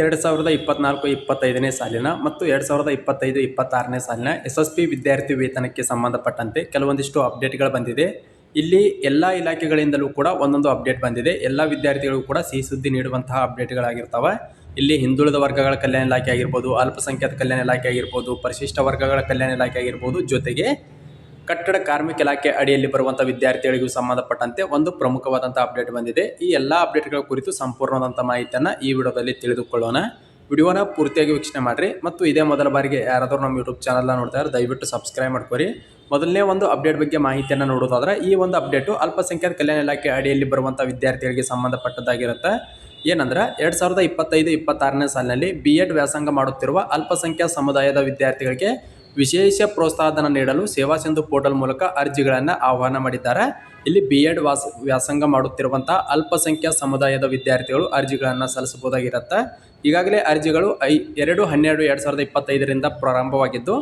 ಎರಡು ಸಾವಿರದ ಇಪ್ಪತ್ನಾಲ್ಕು ಇಪ್ಪತ್ತೈದನೇ ಸಾಲಿನ ಮತ್ತು ಎರಡು ಸಾವಿರದ ಇಪ್ಪತ್ತೈದು ಇಪ್ಪತ್ತಾರನೇ ಸಾಲಿನ ಎಸ್ ಎಸ್ ಪಿ ವಿದ್ಯಾರ್ಥಿ ವೇತನಕ್ಕೆ ಸಂಬಂಧಪಟ್ಟಂತೆ ಕೆಲವೊಂದಿಷ್ಟು ಅಪ್ಡೇಟ್ಗಳು ಬಂದಿದೆ. ಇಲ್ಲಿ ಎಲ್ಲ ಇಲಾಖೆಗಳಿಂದಲೂ ಕೂಡ ಒಂದೊಂದು ಅಪ್ಡೇಟ್ ಬಂದಿದೆ. ಎಲ್ಲ ವಿದ್ಯಾರ್ಥಿಗಳಿಗೂ ಕೂಡ ಸಿಹಿ ಸುದ್ದಿ ನೀಡುವಂತಹ ಅಪ್ಡೇಟ್ಗಳಾಗಿರ್ತವೆ. ಇಲ್ಲಿ ಹಿಂದುಳಿದ ವರ್ಗಗಳ ಕಲ್ಯಾಣ ಇಲಾಖೆ ಆಗಿರ್ಬೋದು, ಅಲ್ಪಸಂಖ್ಯಾತ ಕಲ್ಯಾಣ ಇಲಾಖೆ ಆಗಿರ್ಬೋದು, ಪರಿಶಿಷ್ಟ ವರ್ಗಗಳ ಕಲ್ಯಾಣ ಇಲಾಖೆ ಆಗಿರ್ಬೋದು, ಜೊತೆಗೆ ಕಟ್ಟಡ ಕಾರ್ಮಿಕ ಇಲಾಖೆ ಅಡಿಯಲ್ಲಿ ಬರುವಂಥ ವಿದ್ಯಾರ್ಥಿಗಳಿಗೂ ಸಂಬಂಧಪಟ್ಟಂತೆ ಒಂದು ಪ್ರಮುಖವಾದಂಥ ಅಪ್ಡೇಟ್ ಬಂದಿದೆ. ಈ ಎಲ್ಲ ಅಪ್ಡೇಟ್ಗಳ ಕುರಿತು ಸಂಪೂರ್ಣವಾದಂಥ ಮಾಹಿತಿಯನ್ನು ಈ ವಿಡಿಯೋದಲ್ಲಿ ತಿಳಿದುಕೊಳ್ಳೋಣ. ವಿಡಿಯೋನ ಪೂರ್ತಿಯಾಗಿ ವೀಕ್ಷಣೆ ಮಾಡಿರಿ ಮತ್ತು ಇದೇ ಮೊದಲ ಬಾರಿಗೆ ಯಾರಾದರೂ ನಮ್ಮ ಯೂಟ್ಯೂಬ್ ನೋಡ್ತಾ ಇದ್ದಾರೆ ದಯವಿಟ್ಟು ಸಬ್ಸ್ಕ್ರೈಬ್ ಮಾಡ್ಕೊರಿ. ಮೊದಲನೇ ಒಂದು ಅಪ್ಡೇಟ್ ಬಗ್ಗೆ ಮಾಹಿತಿಯನ್ನು ನೋಡೋದಾದ್ರೆ ಈ ಒಂದು ಅಪ್ಡೇಟು ಅಲ್ಪಸಂಖ್ಯಾತ ಕಲ್ಯಾಣ ಇಲಾಖೆ ಅಡಿಯಲ್ಲಿ ಬರುವಂಥ ವಿದ್ಯಾರ್ಥಿಗಳಿಗೆ ಸಂಬಂಧಪಟ್ಟದ್ದಾಗಿರುತ್ತೆ. ಏನಂದ್ರೆ, ಎರಡು ಸಾವಿರದ ಇಪ್ಪತ್ತೈದು, ಇಪ್ಪತ್ತಾರನೇ ಸಾಲಿನಲ್ಲಿ ಬಿ ಎಡ್ ವ್ಯಾಸಂಗ ಮಾಡುತ್ತಿರುವ ಅಲ್ಪಸಂಖ್ಯಾತ ಸಮುದಾಯದ ವಿದ್ಯಾರ್ಥಿಗಳಿಗೆ ವಿಶೇಷ ಪ್ರೋತ್ಸಾಹಧನ ನೀಡಲು ಸೇವಾ ಸಿಂಧು ಪೋರ್ಟಲ್ ಮೂಲಕ ಅರ್ಜಿಗಳನ್ನು ಆಹ್ವಾನ ಮಾಡಿದ್ದಾರೆ. ಇಲ್ಲಿ ಬಿ ಎಡ್ ವಾಸ ವ್ಯಾಸಂಗ ಮಾಡುತ್ತಿರುವಂತಹ ಅಲ್ಪಸಂಖ್ಯಾತ ಸಮುದಾಯದ ವಿದ್ಯಾರ್ಥಿಗಳು ಅರ್ಜಿಗಳನ್ನು ಸಲ್ಲಿಸಬಹುದಾಗಿರುತ್ತೆ. ಈಗಾಗಲೇ ಅರ್ಜಿಗಳು ಐ, ಎರಡು ಹನ್ನೆರಡು ಎರಡು ಸಾವಿರದ ಇಪ್ಪತ್ತೈದರಿಂದ ಪ್ರಾರಂಭವಾಗಿದ್ದು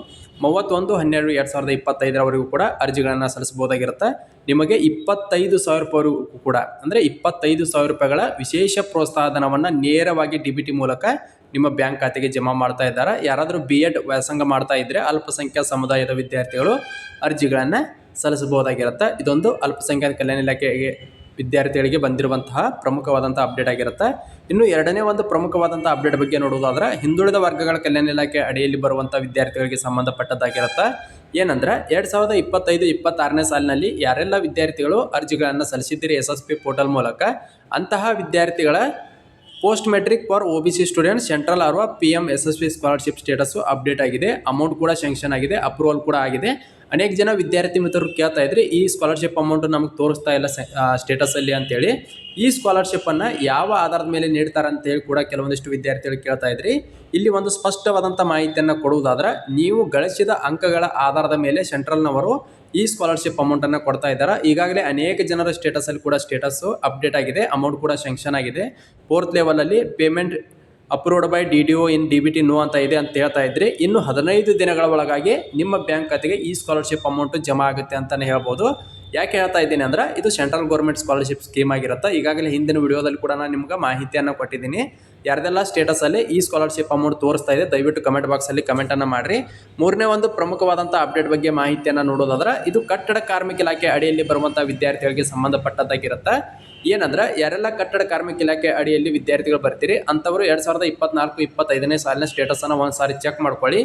ಮೂವತ್ತೊಂದು, ಹನ್ನೆರಡು, ಎರಡು ಸಾವಿರದ ಇಪ್ಪತ್ತೈದರವರೆಗೂ ಕೂಡ ಅರ್ಜಿಗಳನ್ನು ಸಲ್ಲಿಸಬಹುದಾಗಿರುತ್ತೆ. ನಿಮಗೆ ಇಪ್ಪತ್ತೈದು ಸಾವಿರ ರೂಪಾಯಿವರೆಗೂ ಕೂಡ, ಅಂದರೆ ಇಪ್ಪತ್ತೈದು ಸಾವಿರ ರೂಪಾಯಿಗಳ ವಿಶೇಷ ಪ್ರೋತ್ಸಾಹಧನವನ್ನು ನೇರವಾಗಿ ಡಿ ಬಿ ಮೂಲಕ ನಿಮ್ಮ ಬ್ಯಾಂಕ್ ಖಾತೆಗೆ ಜಮಾ ಮಾಡ್ತಾ ಇದ್ದಾರೆ. ಯಾರಾದರೂ ಬಿ ಎಡ್, ವ್ಯಾಸಂಗ ಮಾಡ್ತಾ ಇದ್ದರೆ ಅಲ್ಪಸಂಖ್ಯಾತ ಸಮುದಾಯದ ವಿದ್ಯಾರ್ಥಿಗಳು ಅರ್ಜಿಗಳನ್ನು ಸಲ್ಲಿಸಬಹುದಾಗಿರುತ್ತೆ. ಇದೊಂದು ಅಲ್ಪಸಂಖ್ಯಾತ ಕಲ್ಯಾಣ ಇಲಾಖೆಗೆ ವಿದ್ಯಾರ್ಥಿಗಳಿಗೆ ಬಂದಿರುವಂತಹ ಪ್ರಮುಖವಾದಂಥ ಅಪ್ಡೇಟ್ ಆಗಿರುತ್ತೆ. ಇನ್ನು ಎರಡನೇ ಒಂದು ಪ್ರಮುಖವಾದಂಥ ಅಪ್ಡೇಟ್ ಬಗ್ಗೆ ನೋಡುವುದಾದ್ರೆ, ಹಿಂದುಳಿದ ವರ್ಗಗಳ ಕಲ್ಯಾಣ ಇಲಾಖೆ ಅಡಿಯಲ್ಲಿ ಬರುವಂಥ ವಿದ್ಯಾರ್ಥಿಗಳಿಗೆ ಸಂಬಂಧಪಟ್ಟದ್ದಾಗಿರುತ್ತೆ. ಏನಂದ್ರೆ, ಎರಡು ಸಾವಿರದ ಇಪ್ಪತ್ತೈದು, ಇಪ್ಪತ್ತಾರನೇ ಸಾಲಿನಲ್ಲಿ ಯಾರೆಲ್ಲ ವಿದ್ಯಾರ್ಥಿಗಳು ಅರ್ಜಿಗಳನ್ನು ಸಲ್ಲಿಸಿದ್ದೀರಿ ಎಸ್ ಎಸ್ ಪಿ ಪೋರ್ಟಲ್ ಮೂಲಕ, ಅಂತಹ ವಿದ್ಯಾರ್ಥಿಗಳ post matric for O B C student central ಆರ್ವ P M S S P scholarship status update ಆಗಿದೆ. ಅಮೌಂಟ್ ಕೂಡ ಸ್ಯಾಂಕ್ಷನ್ ಆಗಿದೆ, ಅಪ್ರೂವಲ್ ಕೂಡ ಆಗಿದೆ. ಅನೇಕ ಜನ ವಿದ್ಯಾರ್ಥಿ ಮಿತ್ರರು ಕೇಳ್ತಾ ಇದ್ರೆ, ಈ ಸ್ಕಾಲರ್ಶಿಪ್ ಅಮೌಂಟ್ ನಮಗೆ ತೋರಿಸ್ತಾ ಇಲ್ಲ ಸ್ಟೇಟಸಲ್ಲಿ ಅಂತೇಳಿ. ಈ ಸ್ಕಾಲರ್ಶಿಪ್ಪನ್ನು ಯಾವ ಆಧಾರದ ಮೇಲೆ ನೀಡ್ತಾರೆ ಅಂತೇಳಿ ಕೂಡ ಕೆಲವೊಂದಿಷ್ಟು ವಿದ್ಯಾರ್ಥಿಗಳು ಕೇಳ್ತಾ ಇದ್ರಿ. ಇಲ್ಲಿ ಒಂದು ಸ್ಪಷ್ಟವಾದಂಥ ಮಾಹಿತಿಯನ್ನು ಕೊಡುವುದಾದ್ರೆ, ನೀವು ಗಳಿಸಿದ ಅಂಕಗಳ ಆಧಾರದ ಮೇಲೆ ಸೆಂಟ್ರಲ್ನವರು ಈ ಸ್ಕಾಲರ್ಶಿಪ್ ಅಮೌಂಟನ್ನು ಕೊಡ್ತಾ ಇದ್ದಾರೆ? ಈಗಾಗಲೇ ಅನೇಕ ಜನರ ಸ್ಟೇಟಸಲ್ಲಿ ಕೂಡ ಸ್ಟೇಟಸ್ಸು ಅಪ್ಡೇಟ್ ಆಗಿದೆ. ಅಮೌಂಟ್ ಕೂಡ ಸ್ಯಾಂಕ್ಷನ್ ಆಗಿದೆ. ಫೋರ್ತ್ ಲೆವೆಲಲ್ಲಿ payment approved by D D O in D B T no ಅಂತ ಇದೆ ಅಂತ ಹೇಳ್ತಾ ಇದ್ರಿ. ಇನ್ನು ಹದಿನೈದು ದಿನಗಳ ಒಳಗಾಗಿ ನಿಮ್ಮ ಬ್ಯಾಂಕ್ ಖಾತೆಗೆ ಈ ಸ್ಕಾಲರ್ಶಿಪ್ ಅಮೌಂಟು ಜಮಾ ಆಗುತ್ತೆ ಅಂತಲೇ ಹೇಳ್ಬೋದು. ಯಾಕೆ ಹೇಳ್ತಾ ಇದ್ದೀನಿ ಅಂದ್ರೆ ಇದು ಸೆಂಟ್ರಲ್ ಗೌರ್ಮೆಂಟ್ ಸ್ಕಾಲರ್ಶಿಪ್ ಸ್ಕೀಮ್ ಆಗಿರುತ್ತೆ. ಈಗಾಗಲೇ ಹಿಂದಿನ ವಿಡಿಯೋದಲ್ಲಿ ಕೂಡ ನಾನು ನಿಮ್ಗೆ ಮಾಹಿತಿಯನ್ನು ಕೊಟ್ಟಿದ್ದೀನಿ. ಯಾರ್ದೆಲ್ಲ ಸ್ಟೇಟಸಲ್ಲಿ ಈ ಸ್ಕಾಲರ್ಶಿಪ್ ಅಮೌಂಟ್ ತೋರಿಸ್ತಾ ಇದೆ, ದಯವಿಟ್ಟು ಕಮೆಂಟ್ ಬಾಕ್ಸಲ್ಲಿ ಕಮೆಂಟನ್ನು ಮಾಡಿರಿ. ಮೂರನೇ ಒಂದು ಪ್ರಮುಖವಾದಂಥ ಅಪ್ಡೇಟ್ ಬಗ್ಗೆ ಮಾಹಿತಿಯನ್ನು ನೋಡೋದಾದ್ರೆ, ಇದು ಕಟ್ಟಡ ಕಾರ್ಮಿಕ ಇಲಾಖೆ ಅಡಿಯಲ್ಲಿ ಬರುವಂಥ ವಿದ್ಯಾರ್ಥಿಗಳಿಗೆ ಸಂಬಂಧಪಟ್ಟದ್ದಾಗಿರುತ್ತೆ. ಏನಂದ್ರೆ, ಯಾರೆಲ್ಲ ಕಟ್ಟಡ ಕಾರ್ಮಿಕ ಇಲಾಖೆ ಅಡಿಯಲ್ಲಿ ವಿದ್ಯಾರ್ಥಿಗಳು ಬರ್ತೀರಿ, ಅಂಥವರು ಎರಡು ಸಾವಿರದ ಇಪ್ಪತ್ನಾಲ್ಕು, ಇಪ್ಪತ್ತೈದನೇ ಸಾಲಿನ ಸ್ಟೇಟಸನ್ನು ಒಂದು ಸಾರಿ ಚೆಕ್ ಮಾಡ್ಕೊಳ್ಳಿ.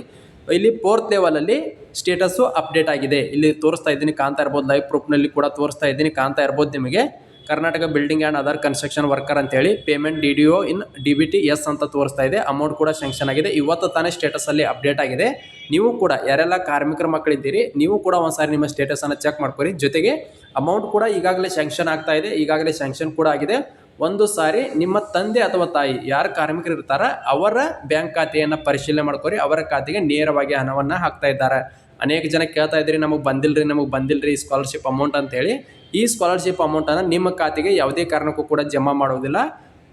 ಇಲ್ಲಿ ಫೋರ್ತ್ ಲೆವೆಲಲ್ಲಿ ಸ್ಟೇಟಸ್ಸು ಅಪ್ಡೇಟ್ ಆಗಿದೆ. ಇಲ್ಲಿ ತೋರಿಸ್ತಾ ಇದ್ದೀನಿ, ಕಾಣ್ತಾ ಇರ್ಬೋದು ಲೈವ್ ಪ್ರೂಫ್ನಲ್ಲಿ ಕೂಡ ತೋರಿಸ್ತಾ ಇದ್ದೀನಿ, ಕಾಣ್ತಾ ಇರ್ಬೋದು ನಿಮಗೆ. Karnataka building and other construction worker ಅಂತೇಳಿ payment D D O in D B T S ಅಂತ ತೋರಿಸ್ತಾ ಇದೆ. ಅಮೌಂಟ್ ಕೂಡ ಸ್ಯಾಂಕ್ಷನ್ ಆಗಿದೆ. ಇವತ್ತು ತಾನೇ ಸ್ಟೇಟಸಲ್ಲಿ ಅಪ್ಡೇಟ್ ಆಗಿದೆ. ನೀವು ಕೂಡ, ಯಾರೆಲ್ಲ ಕಾರ್ಮಿಕರ ಮಕ್ಕಳಿದ್ದೀರಿ, ನೀವು ಕೂಡ ಒಂದ್ಸಾರಿ ನಿಮ್ಮ ಸ್ಟೇಟಸನ್ನು ಚೆಕ್ ಮಾಡ್ಕೊರಿ. ಜೊತೆಗೆ ಅಮೌಂಟ್ ಕೂಡ ಈಗಾಗಲೇ ಸ್ಯಾಂಕ್ಷನ್ ಆಗ್ತಾ ಇದೆ. ಈಗಾಗಲೇ ಸ್ಯಾಂಕ್ಷನ್ ಕೂಡ ಆಗಿದೆ. ಒಂದು ಸಾರಿ ನಿಮ್ಮ ತಂದೆ ಅಥವಾ ತಾಯಿ ಯಾರು ಕಾರ್ಮಿಕರು ಇರ್ತಾರ ಅವರ ಬ್ಯಾಂಕ್ ಖಾತೆಯನ್ನು ಪರಿಶೀಲನೆ ಮಾಡ್ಕೊರಿ, ಅವರ ಖಾತೆಗೆ ನೇರವಾಗಿ ಹಣವನ್ನು ಹಾಕ್ತಾ ಇದ್ದಾರೆ. ಅನೇಕ ಜನ ಕೇಳ್ತಾ ಇದ್ರಿ ನಮಗೆ ಬಂದಿಲ್ರಿ ನಮಗೆ ಬಂದಿಲ್ರಿ ಸ್ಕಾಲರ್ಶಿಪ್ ಅಮೌಂಟ್ ಅಂತೇಳಿ. ಈ ಸ್ಕಾಲರ್ಶಿಪ್ ಅಮೌಂಟನ್ನು ನಿಮ್ಮ ಖಾತೆಗೆ ಯಾವುದೇ ಕಾರಣಕ್ಕೂ ಕೂಡ ಜಮಾ ಮಾಡೋದಿಲ್ಲ.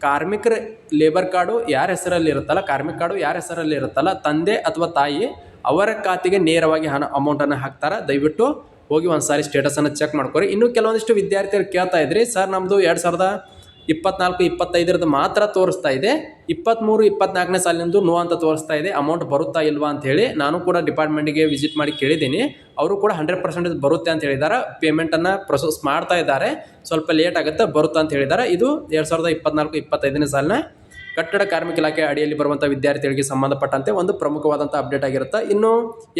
ಕಾರ್ಮಿಕರ ಲೇಬರ್ ಕಾರ್ಡು ಯಾರ ಹೆಸರಲ್ಲಿ ಇರುತ್ತಲ್ಲ, ಕಾರ್ಮಿಕ ಕಾರ್ಡು ಯಾರ ಹೆಸರಲ್ಲಿ ಇರುತ್ತಲ್ಲ, ತಂದೆ ಅಥವಾ ತಾಯಿ ಅವರ ಖಾತೆಗೆ ನೇರವಾಗಿ ಹಣ ಅಮೌಂಟನ್ನು ಹಾಕ್ತಾರೆ. ದಯವಿಟ್ಟು ಹೋಗಿ ಒಂದು ಸಾರಿ ಸ್ಟೇಟಸನ್ನು ಚೆಕ್ ಮಾಡ್ಕೊರಿ. ಇನ್ನೂ ಕೆಲವೊಂದಿಷ್ಟು ವಿದ್ಯಾರ್ಥಿಗಳು ಕೇಳ್ತಾ ಇದ್ರಿ, ಸರ್ ನಮ್ಮದು ಎರಡು ಸಾವಿರದ ಇಪ್ಪತ್ನಾಲ್ಕು, ಇಪ್ಪತ್ತೈದರದ್ದು ಮಾತ್ರ ತೋರಿಸ್ತಾ ಇದೆ. ಇಪ್ಪತ್ತ್ಮೂರು ಇಪ್ಪತ್ನಾಲ್ಕನೇ ಸಾಲಿನಿಂದ ನೋ ಅಂತ ತೋರಿಸ್ತಾ ಇದೆ. ಅಮೌಂಟ್ ಬರುತ್ತಾ ಇಲ್ವಾ ಅಂತ ಹೇಳಿ ನಾನು ಕೂಡ ಡಿಪಾರ್ಟ್ಮೆಂಟಿಗೆ ವಿಸಿಟ್ ಮಾಡಿ ಕೇಳಿದ್ದೀನಿ. ಅವರು ಕೂಡ ಹಂಡ್ರೆಡ್ ಪರ್ಸೆಂಟೇಜ್ ಬರುತ್ತೆ ಅಂತ ಹೇಳಿದ್ದಾರೆ. ಪೇಮೆಂಟನ್ನು ಪ್ರೊಸೆಸ್ ಮಾಡ್ತಾ ಇದ್ದಾರೆ. ಸ್ವಲ್ಪ ಲೇಟ್ ಆಗುತ್ತೆ, ಬರುತ್ತಾ ಅಂತ ಹೇಳಿದ್ದಾರೆ. ಇದು ಎರಡು ಸಾವಿರದ ಇಪ್ಪತ್ನಾಲ್ಕು, ಇಪ್ಪತ್ತೈದನೇ ಸಾಲಿನ ಕಟ್ಟಡ ಕಾರ್ಮಿಕ ಇಲಾಖೆ ಅಡಿಯಲ್ಲಿ ಬರುವಂಥ ವಿದ್ಯಾರ್ಥಿಗಳಿಗೆ ಸಂಬಂಧಪಟ್ಟಂತೆ ಒಂದು ಪ್ರಮುಖವಾದಂಥ ಅಪ್ಡೇಟ್ ಆಗಿರುತ್ತೆ. ಇನ್ನು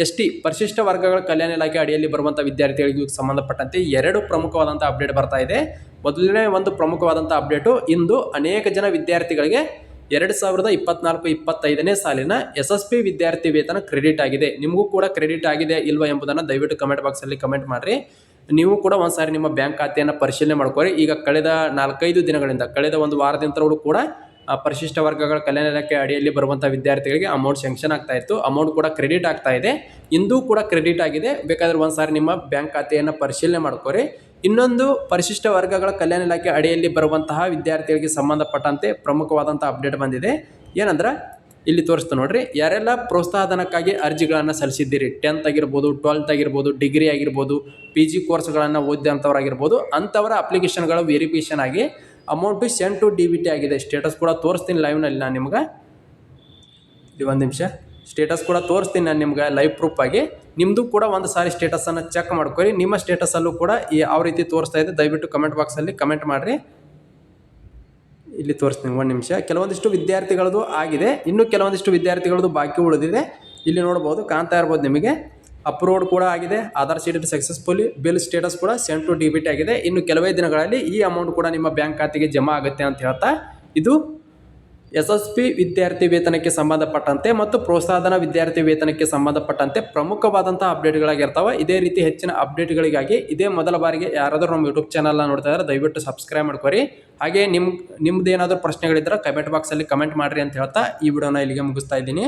ಎಸ್ ಟಿ ಪರಿಶಿಷ್ಟ ವರ್ಗಗಳ ಕಲ್ಯಾಣ ಇಲಾಖೆ ಅಡಿಯಲ್ಲಿ ಬರುವಂಥ ವಿದ್ಯಾರ್ಥಿಗಳಿಗೂ ಸಂಬಂಧಪಟ್ಟಂತೆ ಎರಡು ಪ್ರಮುಖವಾದಂಥ ಅಪ್ಡೇಟ್ ಬರ್ತಾ ಇದೆ. ಮೊದಲನೇ ಒಂದು ಪ್ರಮುಖವಾದಂಥ ಅಪ್ಡೇಟು ಇಂದು ಅನೇಕ ಜನ ವಿದ್ಯಾರ್ಥಿಗಳಿಗೆ ಎರಡು ಸಾವಿರದ ಇಪ್ಪತ್ನಾಲ್ಕು ಇಪ್ಪತ್ತೈದನೇ ಸಾಲಿನ ಎಸ್ ಎಸ್ ಪಿ ವಿದ್ಯಾರ್ಥಿ ವೇತನ ಕ್ರೆಡಿಟ್ ಆಗಿದೆ. ನಿಮಗೂ ಕೂಡ ಕ್ರೆಡಿಟ್ ಆಗಿದೆ ಇಲ್ವಾ ಎಂಬುದನ್ನು ದಯವಿಟ್ಟು ಕಮೆಂಟ್ ಬಾಕ್ಸಲ್ಲಿ ಕಮೆಂಟ್ ಮಾಡಿರಿ. ನೀವು ಕೂಡ ಒಂದ್ಸಾರಿ ನಿಮ್ಮ ಬ್ಯಾಂಕ್ ಖಾತೆಯನ್ನು ಪರಿಶೀಲನೆ ಮಾಡ್ಕೊರಿ. ಈಗ ಕಳೆದ ನಾಲ್ಕೈದು ದಿನಗಳಿಂದ, ಕಳೆದ ಒಂದು ವಾರದಿಂದಲೂ ಕೂಡ ಪರಿಶಿಷ್ಟ ವರ್ಗಗಳ ಕಲ್ಯಾಣ ಇಲಾಖೆ ಅಡಿಯಲ್ಲಿ ಬರುವಂಥ ವಿದ್ಯಾರ್ಥಿಗಳಿಗೆ ಅಮೌಂಟ್ ಸ್ಯಾಂಕ್ಷನ್ ಆಗ್ತಾ ಇತ್ತು. ಅಮೌಂಟ್ ಕೂಡ ಕ್ರೆಡಿಟ್ ಆಗ್ತಾ ಇದೆ. ಇಂದೂ ಕೂಡ ಕ್ರೆಡಿಟ್ ಆಗಿದೆ. ಬೇಕಾದರೆ ಒಂದು ಸಾರಿ ನಿಮ್ಮ ಬ್ಯಾಂಕ್ ಖಾತೆಯನ್ನು ಪರಿಶೀಲನೆ ಮಾಡ್ಕೋರಿ. ಇನ್ನೊಂದು ಪರಿಶಿಷ್ಟ ವರ್ಗಗಳ ಕಲ್ಯಾಣ ಇಲಾಖೆ ಅಡಿಯಲ್ಲಿ ಬರುವಂತಹ ವಿದ್ಯಾರ್ಥಿಗಳಿಗೆ ಸಂಬಂಧಪಟ್ಟಂತೆ ಪ್ರಮುಖವಾದಂಥ ಅಪ್ಡೇಟ್ ಬಂದಿದೆ. ಏನಂದ್ರೆ, ಇಲ್ಲಿ ತೋರಿಸ್ತಾ ನೋಡ್ರಿ. ಯಾರೆಲ್ಲ ಪ್ರೋತ್ಸಾಹಧನಕ್ಕಾಗಿ ಅರ್ಜಿಗಳನ್ನು ಸಲ್ಲಿಸಿದ್ದೀರಿ? ಟೆಂತ್ ಆಗಿರ್ಬೋದು ಟ್ವೆಲ್ತ್ ಆಗಿರ್ಬೋದು ಡಿಗ್ರಿ ಆಗಿರ್ಬೋದು ಪಿ ಜಿ ಕೋರ್ಸ್ಗಳನ್ನು ಓದಿದಂಥವ್ರಾಗಿರ್ಬೋದು ಅಂಥವರ ಅಪ್ಲಿಕೇಶನ್ಗಳು ವೆರಿಫಿಕೇಷನ್ ಆಗಿ amount send to D B T ಆಗಿದೆ. ಸ್ಟೇಟಸ್ ಕೂಡ ತೋರಿಸ್ತೀನಿ ಲೈವ್ನಲ್ಲಿ ನಾನು ನಿಮ್ಗೆ. ಇಲ್ಲಿ ಒಂದು ನಿಮಿಷ. ಸ್ಟೇಟಸ್ ಕೂಡ ತೋರಿಸ್ತೀನಿ ನಾನು ನಿಮ್ಗೆ ಲೈವ್ ಪ್ರೂಫ್ ಆಗಿ. ನಿಮ್ಮದು ಕೂಡ ಒಂದು ಸಾರಿ ಸ್ಟೇಟಸನ್ನು ಚೆಕ್ ಮಾಡ್ಕೊರಿ ನಿಮ್ಮ ಸ್ಟೇಟಸಲ್ಲೂ ಕೂಡ ಈ ಯಾವ ರೀತಿ ತೋರಿಸ್ತಾ ಇದೆ, ದಯವಿಟ್ಟು ಕಮೆಂಟ್ ಬಾಕ್ಸಲ್ಲಿ ಕಮೆಂಟ್ ಮಾಡಿರಿ. ಇಲ್ಲಿ ತೋರಿಸ್ತೀನಿ ಒಂದು ನಿಮಿಷ. ಕೆಲವೊಂದಿಷ್ಟು ವಿದ್ಯಾರ್ಥಿಗಳದ್ದು ಆಗಿದೆ. ಇನ್ನು ಕೆಲವೊಂದಿಷ್ಟು ವಿದ್ಯಾರ್ಥಿಗಳದ್ದು ಬಾಕಿ ಉಳಿದಿದೆ. ಇಲ್ಲಿ ನೋಡ್ಬೋದು, ಕಾಣ್ತಾ ಇರ್ಬೋದು ನಿಮಗೆ. ಅಪ್ರೂವ್ಡ್ ಕೂಡ ಆಗಿದೆ, Aadhaar sheet successfully bill status ಕೂಡ ಸೆಂಡ್ ಟು ಡಿಬಿಟ್ ಆಗಿದೆ. ಇನ್ನು ಕೆಲವೇ ದಿನಗಳಲ್ಲಿ ಈ ಅಮೌಂಟ್ ಕೂಡ ನಿಮ್ಮ ಬ್ಯಾಂಕ್ ಖಾತೆಗೆ ಜಮಾ ಆಗುತ್ತೆ ಅಂತ ಹೇಳ್ತಾ ಇದು. ಎಸ್ ಎಸ್ ಪಿ ವಿದ್ಯಾರ್ಥಿ ವೇತನಕ್ಕೆ ಸಂಬಂಧಪಟ್ಟಂತೆ ಮತ್ತು ಪ್ರೋತ್ಸಾಹನ ವಿದ್ಯಾರ್ಥಿ ವೇತನಕ್ಕೆ ಸಂಬಂಧಪಟ್ಟಂತೆ ಪ್ರಮುಖವಾದಂಥ ಅಪ್ಡೇಟ್ಗಳಾಗಿರ್ತಾವೆ ಇದೇ ರೀತಿ ಹೆಚ್ಚಿನ ಅಪ್ಡೇಟ್ಗಳಿಗಾಗಿ ಇದೇ ಮೊದಲ ಬಾರಿಗೆ ಯಾರಾದರೂ ನಮ್ಮ ಯೂಟ್ಯೂಬ್ ಚಾನಲ್ನ ನೋಡ್ತಾ ಇದ್ದಾರೆ ದಯವಿಟ್ಟು ಸಬ್ಸ್ಕ್ರೈಬ್ ಮಾಡ್ಕೊರಿ. ಹಾಗೆ ನಿಮ್ಮ ನಿಮ್ದು ಏನಾದರೂ ಪ್ರಶ್ನೆಗಳಿದ್ದರೆ ಕಮೆಂಟ್ ಬಾಕ್ಸಲ್ಲಿ ಕಮೆಂಟ್ ಮಾಡಿರಿ ಅಂತ ಹೇಳ್ತಾ ಈ ವಿಡಿಯೋನ ಇಲ್ಲಿಗೆ ಮುಗಿಸ್ತಾ ಇದ್ದೀನಿ.